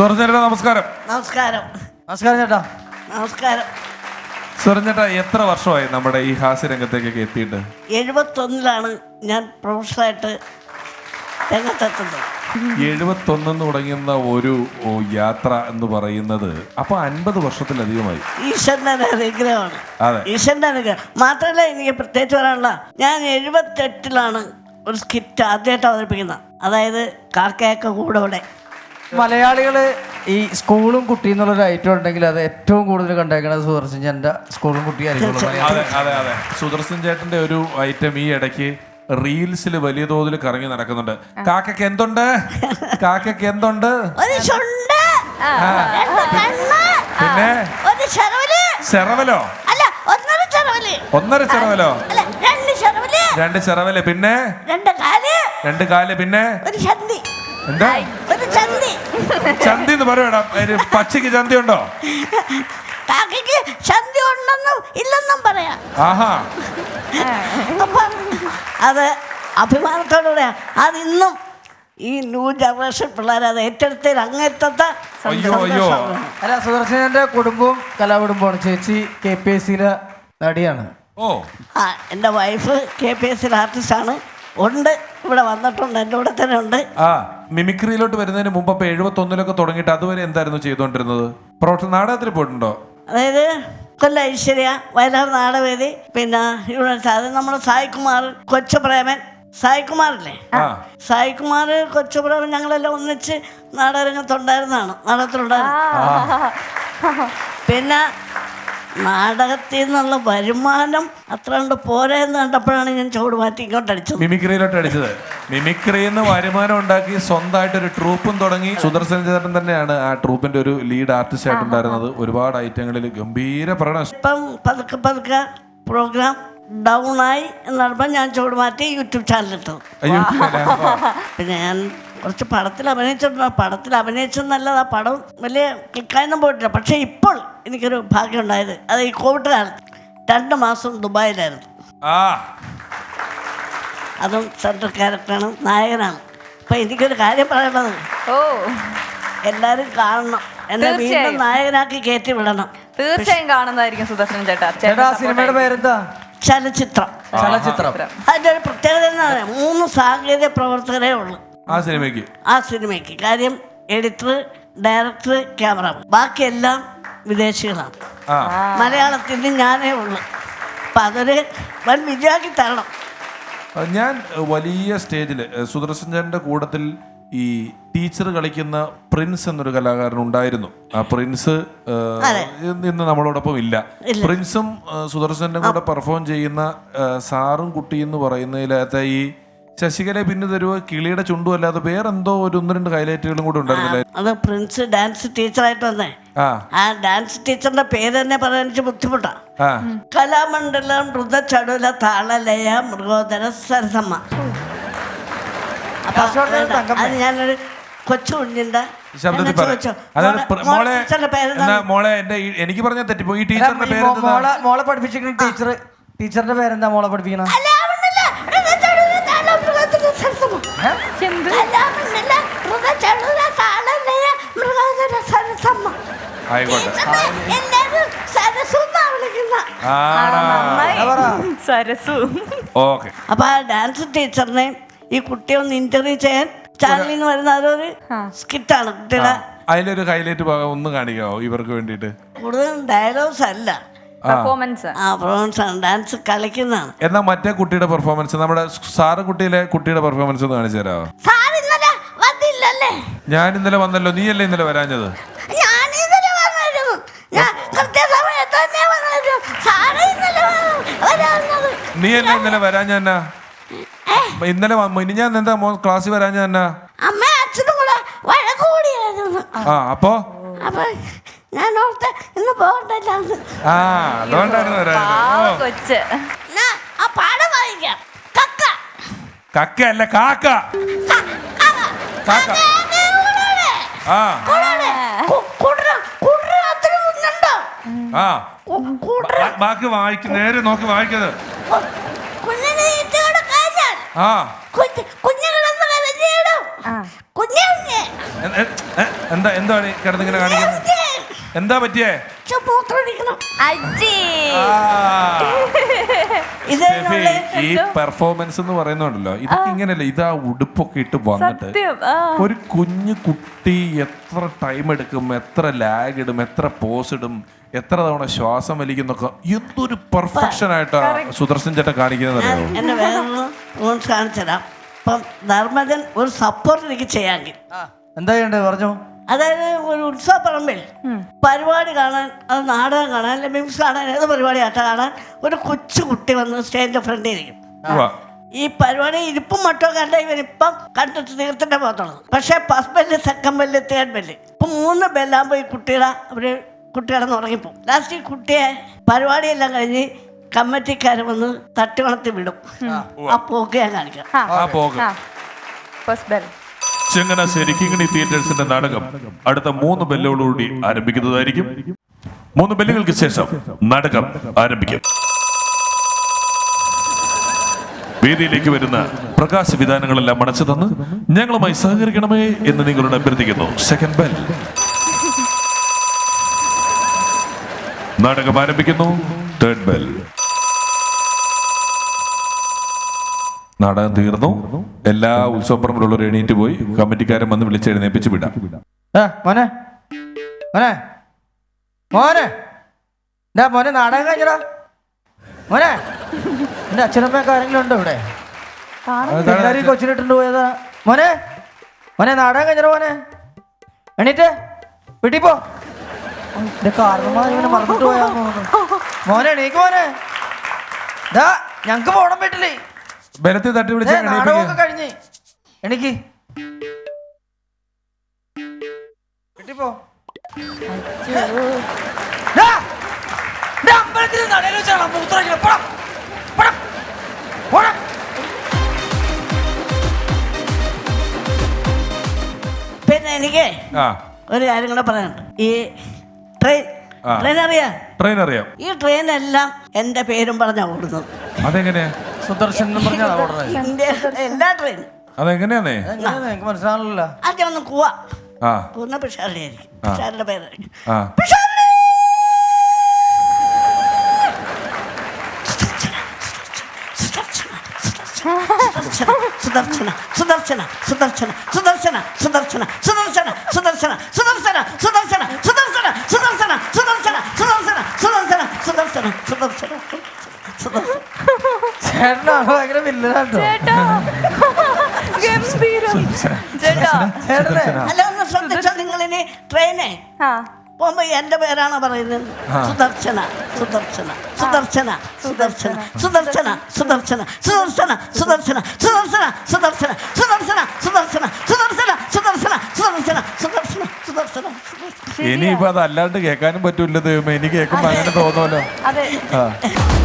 സുരഞ്ജേട്ടാ നമസ്കാരം. നമസ്കാരം. നമസ്കാരം ചേട്ടാ. നമസ്കാരം. സുരഞ്ജേട്ടാ എത്ര വർഷമായി നമ്മുടെ ഈ ഹാസ്യരംഗത്തേക്കൊക്കെ എത്തിയിട്ട്? എഴുപത്തൊന്നിലാണ് ഞാൻ പ്രൊഫഷണലായിട്ട് രംഗത്തെത്തുന്നത്. എഴുപത്തൊന്നെന്ന് തുടങ്ങുന്ന ഒരു യാത്ര എന്ന് പറയുന്നത് അപ്പൊ അൻപത് വർഷത്തിലധികമായി. ഈശ്വരന്റെ അനുഗ്രഹമാണ്. അതെ. ഈശ്വരന്റെ അനുഗ്രഹം. മാത്രമല്ല എനിക്ക് പ്രത്യേകിച്ച് പറയാനുള്ള ഞാൻ എഴുപത്തെട്ടിലാണ് ഒരു സ്കിറ്റ് ആദ്യമായിട്ട് അവതരിപ്പിക്കുന്നത്. അതായത് കാക്കയൊക്കെ കൂടെ മലയാളികൾ ഈ സ്കൂളും കുട്ടി എന്നുള്ളൊരു ഐറ്റം ഉണ്ടെങ്കിൽ അത് ഏറ്റവും കൂടുതൽ കണ്ടേക്കുന്നത് സുദർശൻ ചേട്ടന്റെ സ്കൂളും കുട്ടി അതെ അതെ അതെ സുദർശൻ ചേട്ടന്റെ ഒരു ഐറ്റം ഈ ഇടയ്ക്ക് റീൽസിൽ വലിയ തോതിൽ കറങ്ങി നടക്കുന്നുണ്ട്. കാക്കയ്ക്ക് എന്തുണ്ട്? കാക്കയ്ക്ക് എന്തുണ്ട്? പിന്നെ? ചെറവലോ. അല്ല ഒന്നര ചെറവൽ. ഒന്നര ചെറവലോ? അല്ല രണ്ട് ചെറവൽ. പിന്നെ? രണ്ട് കാൽ. രണ്ട് കാൽ പിന്നെ? ഒരു ചന്തി. എന്താ? ചന്തി എന്ന് പറയടാ പച്ചക്ക് ചന്തി ഉണ്ടോ കാക്കയ്ക്ക് ചന്തി ഉണ്ടെന്നും ഇല്ലെന്നും പറയാം. ആഹാ. അപ്പം അത് അഭിമാനത്തോടുകൂടെ അത് ഇന്നും ഈ ന്യൂ ജനറേഷൻ പിള്ളേർ അത് ഏറ്റെടുത്തതിൽ അങ്ങേറ്റത്തെ. അല്ല സുദർശനന്റെ കുടുംബവും കലാകുടുംബമാണ് ചേച്ചി കെ പി എസ് സിയിലെ നടിയാണ്. ഓ. ആ എന്റെ വൈഫ് കെ പി എസ് സിയിൽ ആർട്ടിസ്റ്റാണ് ഉണ്ട്. ഇവിടെ വന്നിട്ടുണ്ട്. എന്റെ കൂടെ തന്നെ ഉണ്ട്. ആ മിമിക്രിയിലോട്ട് വരുന്നതിന് മുമ്പ് അപ്പൊ എഴുപത്തി ഒന്നിലൊക്കെ തുടങ്ങിയിട്ട് അതുവരെ എന്തായിരുന്നു ചെയ്തുകൊണ്ടിരുന്നത്? പ്രൊഫ നാടകത്തിൽ പോയിട്ടുണ്ടോ? അതായത് കൊല്ല ഐശ്വര്യ വയലാർ നാടവേദി പിന്നെ ഇവിടെ അത് നമ്മുടെ സായികുമാർ കൊച്ചുപ്രേമൻ. സായികുമാറില്ലേ? ആ. സായികുമാർ കൊച്ചുപ്രേമൻ ഞങ്ങളെല്ലാം ഒന്നിച്ച് നാടകരംഗത്തുണ്ടായിരുന്നതാണ്. നാടകത്തിലുണ്ടായിരുന്നു. പിന്നെ നാടകത്തിൽ നിന്നുള്ള വരുമാനം അത്ര കണ്ട് പോരെ എന്ന് കണ്ടപ്പോഴാണ് ഞാൻ ചുവട് മാറ്റി ഇങ്ങോട്ട് അടിച്ചത്. മിമിക്രിയിലോട്ട് അടിച്ചത്. മിമിക്രിയിൽ നിന്ന് വരുമാനം ഉണ്ടാക്കി സ്വന്തമായിട്ട് ഒരു ട്രൂപ്പും തുടങ്ങി സുദർശൻ ചേട്ടൻ തന്നെയാണ് ആ ട്രൂപ്പിന്റെ ഒരു ലീഡ് ആർട്ടിസ്റ്റ് ആയിട്ടുണ്ടായിരുന്നത് ഒരുപാട് ഐറ്റങ്ങളിൽ ഗംഭീര പ്രകടനം. ഇപ്പം പതുക്കെ പതുക്കെ പ്രോഗ്രാം ഡൗൺ ആയി എന്നപ്പോൾ ഞാൻ ചുവട് മാറ്റി യൂട്യൂബ് ചാനലിട്ടത്. അയ്യോ പിന്നെ ഞാൻ കുറച്ച് പടത്തിൽ അഭിനയിച്ചിട്ടുണ്ട്. പടത്തിൽ അഭിനയിച്ചെന്നല്ലാതെ ആ പടം വലിയ ക്ലിക്കായൊന്നും പോയിട്ടില്ല. പക്ഷേ ഇപ്പോൾ എനിക്കൊരു ഭാഗ്യം ഉണ്ടായത് അത് ഈ കോവിഡ് കാലത്ത് രണ്ട് മാസം ദുബായിലായിരുന്നു. ആ. അതും സെൻട്രൽ ക്യാരക്ടറാണ് നായകനാണ്. അപ്പം എനിക്കൊരു കാര്യം പറയണത് ഓ. എല്ലാവരും കാണണം. എന്നെ വീണ്ടും നായകനാക്കി കയറ്റി വിടണം. തീർച്ചയായും കാണുന്നതായിരിക്കും സുദർശൻ ചേട്ടാ. ചേട്ടാ സിനിമയുടെ പേരെന്താ? ചലച്ചിത്രം. ചലച്ചിത്രം. അതിന്റെ ഒരു പ്രത്യേകത മൂന്ന് സാങ്കേതിക പ്രവർത്തകരേ ഉള്ളൂ. ആ സിനിമയ്ക്ക്. ആ സിനിമയ്ക്ക്. കാര്യം എഡിറ്റർ ഡയറക്ടർ ക്യാമറ ബാക്കിയെല്ലാം വിദേശികളാണ് മലയാളത്തിൽ ഞാനേ ഉള്ളു. അപ്പം അതൊരു വൻ വിജയാക്കി തരണം. ഞാൻ വലിയ സ്റ്റേജിൽ സുദർശൻ കൂട്ടത്തിൽ ഈ ടീച്ചർ കളിക്കുന്ന പ്രിൻസ് എന്നൊരു കലാകാരൻ ഉണ്ടായിരുന്നു. ആ പ്രിൻസ് ഇന്ന് നമ്മളോടൊപ്പം ഇല്ല. പ്രിൻസും സുദർശന്റെ കൂടെ പെർഫോം ചെയ്യുന്ന സാറും കുട്ടി എന്ന് പറയുന്നതിലകത്ത് ഈ ശശികല പിന്നെ തരുവ കിളിയുടെ ചുണ്ടും അല്ലാതെ വേറെന്തോ ഒരു ഒന്ന് രണ്ട് ഹൈലൈറ്റുകളും കൂടെ ഉണ്ടായിരുന്നില്ല അത് പ്രിൻസ് ഡാൻസ് ടീച്ചറായിട്ട് വന്നേ. ആ. ആ ഡാൻസ് ടീച്ചറിന്റെ പേര് തന്നെ പറയാൻ എനിക്ക് ബുദ്ധിമുട്ടാണ് കലാമണ്ഡലം മൃതചടുല താളലയ മൃഗോദര സരസമ്മ. അപ്പൊ അത് ഞാനൊരു കൊച്ചു കുഞ്ഞിന്റെ ശബ്ദത്തിൽ എന്നെ പറ. ചോദിച്ചു, അതായത് മോളെ- എന്റെ എനിക്ക് പറഞ്ഞ തെറ്റിപ്പോ ഈ ടീച്ചറിന്റെ പേര് മോളെ മോളെ പഠിപ്പിച്ചിരിക്കുന്ന ടീച്ചർ ടീച്ചറിന്റെ പേരെന്താ മോളെ പഠിപ്പിക്കണ. എന്ത് കലാമണ്ഡല മൃഗചടുല താളലയ മൃഗോദര സരസമ്മ. ആയിക്കോട്ടെ. സരസു ഓക്കെ. അപ്പൊ ആ ഡാൻസ് ടീച്ചറിനെ ഈ കുട്ടിയെ ഒന്ന് ഇന്റർവ്യൂ ചെയ്യാൻ ചാനലിൽ നിന്ന് വരുന്ന അതൊരു സ്കിറ്റാണ് കുട്ടിയുടെ. അതിലൊരു ഹൈലൈറ്റ് ഭാഗം ഒന്ന് കാണിക്കാവോ ഇവർക്ക് വേണ്ടിയിട്ട്? കൂടുതൽ ഡയലോഗ്സ് അല്ല. പെർഫോമൻസ് ആ പെർഫോമൻസ് ആണ്. ഡാൻസ് കളിക്കുന്നതാണ്. എന്നാ മറ്റേ കുട്ടിയുടെ പെർഫോമൻസ് നമ്മുടെ സാറ് കുട്ടിയിലെ കുട്ടിയുടെ പെർഫോമൻസ് ഒന്ന് കാണിച്ചു തരാമോ സാർ ഇന്നലെ വന്നില്ലല്ലേ? ഞാൻ ഇന്നലെ വന്നല്ലോ നീയല്ലേ ഇന്നലെ വരാഞ്ഞത് ഞാൻ ഇന്നലെ വന്നായിരുന്നു ഞാൻ കൃത്യസമയത്ത് തന്നെ വന്നായിരുന്നു സാറ് ഇന്നലെ വരാവുന്നത് എന്നാ ഇന്നലെ വരാൻ ഞാൻ ഇന്നലെ വ- ഇനി ഞാൻ എന്താ മോൻ ക്ലാസ്സിൽ വരാൻ ഞാൻ അമ്മ അച്ഛനും കൂടെ വഴക്ക് കൂടിയായിരുന്നു. ആ അപ്പോ? അപ്പൊ ഞാൻ ഓർത്ത് ഇന്ന് ആ അതുകൊണ്ടാണ് വരാഞ്ഞത്. ആ ഓ. കൊച്ച്. ആ പാഠം വായിക്കാം. കക്ക. കക്ക. അല്ല കാക്ക. കക്ക. കാക്ക ആ. കൂടെ. ആ ആ. ബാക്കി വായിക്ക നേരെ നോക്കി വായിക്കത്. ആ. എന്താ എന്താണ് കിടന്നിങ്ങനെ കാണിക്കുന്നത്? എന്താ പറ്റിയേ? ആ. ഈ പെർഫോമൻസ് എന്ന് പറയുന്നുണ്ടല്ലോ ഇതൊക്കെ ഇങ്ങനെയല്ല? ഇതാ ഉടുപ്പൊക്കെ ഇട്ട് വന്നിട്ട് ഒരു കുഞ്ഞു കുട്ടി എത്ര ടൈം എടുക്കും എത്ര ലാഗ് ഇടും എത്ര പോസ് ഇടും എത്ര തവണ ശ്വാസം വലിക്കുന്നൊക്കെ എന്തൊരു പെർഫെക്ഷൻ ആയിട്ടാണ് സുദർശൻ ചേട്ടൻ കാണിക്കുന്നത് കാണിച്ചതാ എന്നെ വേറൊന്ന് റൂൾസ് കാണിച്ചു തരാം ഇപ്പം ധർമ്മജൻ ഒരു സപ്പോർട്ട് എനിക്ക് ചെയ്യാമെങ്കിൽ. ആ, എന്താ ചെയ്യണ്ടേ പറഞ്ഞു. അതായത് ഒരു ഉത്സവപ്പറമ്പിൽ പരിപാടി കാണാൻ അത് നാടകം കാണാൻ അല്ലെങ്കിൽ മിംസ് കാണാൻ ഏത് പരിപാടി ആട്ട കാണാൻ ഒരു കൊച്ചു കുട്ടി വന്ന് സ്റ്റേജിന്റെ ഫ്രണ്ടിൽ ഇരിക്കും. ഈ പരിപാടി ഇരിപ്പും മട്ടോ കണ്ട ഇവനിപ്പം കണ്ടിട്ട് തീർത്തിട്ടേ പോകത്തുള്ളൂ പക്ഷെ first bell second bell third bell ഇപ്പം മൂന്ന് ബെല്ലാകുമ്പോൾ ഈ കുട്ടിയുടെ അവർ കുട്ടികളെ ഉറങ്ങിപ്പോ ഉറങ്ങിപ്പോവും. ലാസ്റ്റ് ഈ കുട്ടിയെ പരിപാടിയെല്ലാം കഴിഞ്ഞ് കമ്മിറ്റിക്കാർ വന്ന് തട്ടി വിടും. ആ പോക്ക് ഞാൻ കാണിക്കാം. ചങ്ങനാശ്ശേരി കിങ്ങിണി തിയേറ്റേഴ്സിന്റെ നാടകം അടുത്ത മൂന്ന് ബെല്ലുകളോടുകൂടി ആരംഭിക്കുന്നതായിരിക്കും. മൂന്ന് ബെല്ലുകൾക്ക് ശേഷം നാടകം ആരംഭിക്കും. വേദിയിലേക്ക് വരുന്ന പ്രകാശ വിധാനങ്ങളെല്ലാം അണച്ചു തന്ന് ഞങ്ങളുമായി സഹകരിക്കണമേ എന്ന് നിങ്ങളോട് അഭ്യർത്ഥിക്കുന്നു. സെക്കൻഡ് ബെൽ നാടകം ആരംഭിക്കുന്നു. തേർഡ് ബെൽ നാടകം തീർന്നു. എല്ലാ ഉത്സവപ്പറമ്പിലുള്ളവർ എണീറ്റ് പോയി കമ്മിറ്റിക്കാരൻ വന്ന് വിളിച്ച് എഴുന്നേപ്പിച്ച് വിടാം. മോനെ. മോനെ. മോനെ. എന്താ മോനെ നാടകം കഴിഞ്ഞടാ. മോനെ. എന്റെ അച്ഛനമ്മയൊക്കെ ആരെങ്കിലും ഉണ്ടോ ഇവിടെ? എല്ലാവരും കൊച്ചിനിട്ടുണ്ട് പോയതാ? മോനെ. മോനെ നാടകം കഴിഞ്ഞടാ മോനെ. എണീറ്റ്. വീട്ടിൽ പോ. കാരണന്മാർ ഇങ്ങനെ മറന്നിട്ട് പോയാന്ന് തോന്നുന്നു. മോനെ എണീക്ക് മോനെ. ദാ ഞങ്ങക്ക് പോണം വീട്ടിൽ. ബലത്തിൽ തട്ടി വിളിച്ച നാടകമൊക്കെ കഴിഞ്ഞ്. നടയിൽ വെച്ചാണ്. പോടാ, പോടാ, പോടാ. പിന്നെ എനിക്ക് ആ. ഒരു കാര്യം കൂടെ പറയാനുണ്ട്. ഈ ട്രെയിൻ. ട്രെയിൻ അറിയാം? ട്രെയിൻ അറിയാം. ഈ ട്രെയിൻ എല്ലാം എന്റെ പേരും പറഞ്ഞാ ഓടുന്നത്. അതെങ്ങനെയാ സുദർശൻ എന്ന് പറഞ്ഞാണ് ഇന്ത്യ എല്ലാ ട്രെയിനും അതെങ്ങനെയാന്നേ അതെങ്ങനെയാ നിനക്ക് മനസ്സിലാണല്ലോ ആദ്യം ഒന്ന് കുവ ആ പൂർണ പിഷാരടി ആയിരിക്കും പിഷാരുടെ പേരായിരിക്കും ആ സുദർശന സുദർശന സുദർശന സുദർശന സുദർശന സുദർശന സുദർശന സുദർശന സുദർശന ചേട്ടനാണ് ഭയങ്കര വില്ലനാട്ടോ ചേട്ടാ ഗംഭീരം ചേട്ടാ ചേട്ടനെ അല്ല ഒന്ന് ശ്രദ്ധിച്ചാൽ നിങ്ങൾ ഇനി ട്രെയിനേ ആ പോകുമ്പോ എന്റെ പേരാണ് പറയുന്നത് സുദർശന സുദർശന സുദർശന സുദർശന സുദർശന സുദർശന സുദർശന സുദർശന സുദർശന സുദർശന സുദർശന സുദർശന സുദർശന സുദർശന സുദർശന സുദർശന സുദർശന ഇനിയിപ്പോ അതല്ലാണ്ട് അല്ലാണ്ട് കേൾക്കാനും പറ്റൂല ദൈവമേ ഇനി കേൾക്കുമ്പോ അങ്ങനെ തോന്നുമല്ലോ